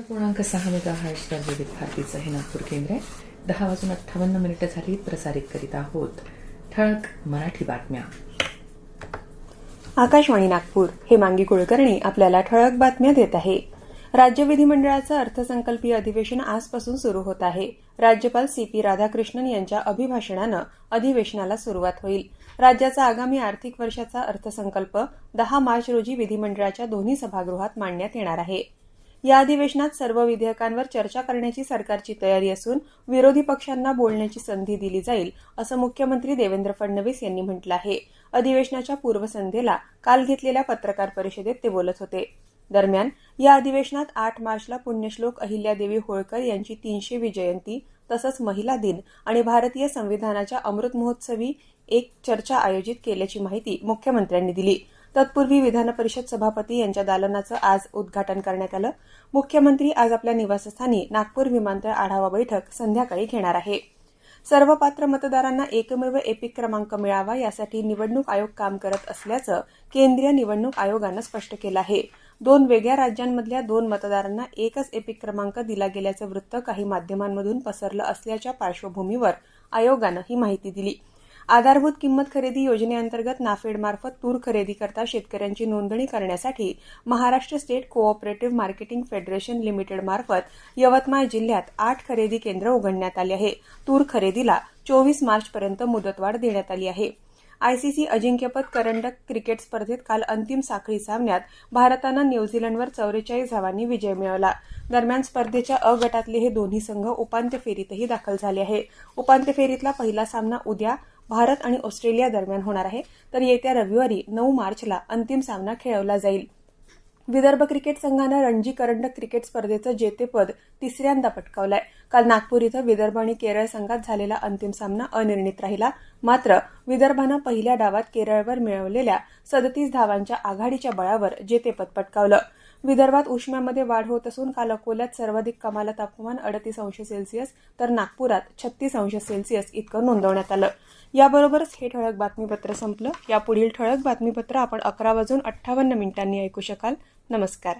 पूर्णांक सहा मेगा हर्षवर विविध भारतीचं हे नागपूर केंद्र आहे दहा वाजून अठ्ठावन्न मिनिटं झाली प्रसारित करीत आहोत. ठळक मराठी बातम्या. आकाशवाणी नागपूर हे मांगी कुलकर्णी आपल्याला ठळक बातम्या देत आहे. राज्य विधिमंडळाचं अर्थसंकल्पीय अधिवेशन आजपासून सुरू होत आहे. राज्यपाल सी पी राधाकृष्णन यांच्या अभिभाषणानं अधिवेशनाला सुरुवात होईल. राज्याचा आगामी आर्थिक वर्षाचा अर्थसंकल्प दहा मार्च रोजी विधिमंडळाच्या दोन्ही सभागृहात मांडण्यात येणार आहे. या अधिवेशनात सर्व विधेयकांवर चर्चा करण्याची सरकारची तयारी असून विरोधी पक्षांना बोलण्याची संधी दिली जाईल असं मुख्यमंत्री देवेंद्र फडणवीस यांनी म्हटलं आहे. अधिवेशनाच्या पूर्वसंध्येला काल घेतलेल्या पत्रकार परिषदेत ते बोलत होते. दरम्यान या अधिवेशनात आठ मार्चला पुण्यश्लोक अहिल्यादेवी होळकर यांची तीनशेवी जयंती तसंच महिला दिन आणि भारतीय संविधानाच्या अमृत महोत्सवी एक चर्चा आयोजित केल्याची माहिती मुख्यमंत्र्यांनी दिली. तत्पूर्वी विधान परिषद सभापती यांच्या दालनाचं आज उद्घाटन करण्यात आलं. मुख्यमंत्री आज आपल्या निवासस्थानी नागपूर विमानतळ आढावा बैठक संध्याकाळी घेणार आहे. सर्व पात्र मतदारांना एकमेव एपिक क्रमांक मिळावा यासाठी निवडणूक आयोग काम करत असल्याचं केंद्रीय निवडणूक आयोगानं स्पष्ट केलं आहे. दोन वेगळ्या राज्यांमधल्या दोन मतदारांना एकच एपिक क्रमांक दिला गेल्याचं वृत्त काही माध्यमांमधून पसरलं असल्याच्या पार्श्वभूमीवर आयोगानं ही माहिती दिली. आधारभूत किंमत खरेदी योजनेअंतर्गत नाफेडमार्फत तूर खरेदीकरता शेतकऱ्यांची नोंदणी करण्यासाठी Maharashtra state cooperative marketing federation लिमिटेडमार्फत Yavatmal जिल्ह्यात आठ खरेदी केंद्र उघडण्यात आले आहे. तूर खरेदीला चोवीस मार्चपर्यंत मुदतवाढ देण्यात आली आहे. आयसीसी अजिंक्यपद करंडक क्रिकेट स्पर्धेत काल अंतिम साखळी सामन्यात भारतानं न्यूझीलंडवर चौवेचाळीस धावांनी विजय मिळवला. दरम्यान स्पर्धेच्या अ गटातले हे दोन्ही संघ उपांत्य फेरीतही दाखल झाले आहे. उपांत्य फेरीतला पहिला सामना उद्या भारत आणि ऑस्ट्रेलिया दरम्यान होणार आहे तर येत्या रविवारी नऊ मार्चला अंतिम सामना खेळवला जाईल. विदर्भ क्रिकेट संघानं रणजी करंडक क्रिकेट स्पर्धेचं जेतेपद तिसऱ्यांदा पटकावलंय. काल नागपूर इथं विदर्भ आणि केरळ संघात झालेला अंतिम सामना अनिर्णित राहिला. मात्र विदर्भानं पहिल्या डावात केरळवर मिळवलेल्या सदतीस धावांच्या आघाडीच्या बळावर जेतेपद पटकावलं. विदर्भात उष्म्यामध्ये वाढ होत असून काल अकोल्यात सर्वाधिक कमाल तापमान अडतीस अंश सेल्सिअस तर नागपुरात छत्तीस अंश सेल्सिअस इतकं नोंदवण्यात आलं. याबरोबरच हे ठळक बातमीपत्र संपलं. यापुढील ठळक बातमीपत्र आपण अकरा वाजून अठ्ठावन्न मिनिटांनी ऐकू शकाल. नमस्कार.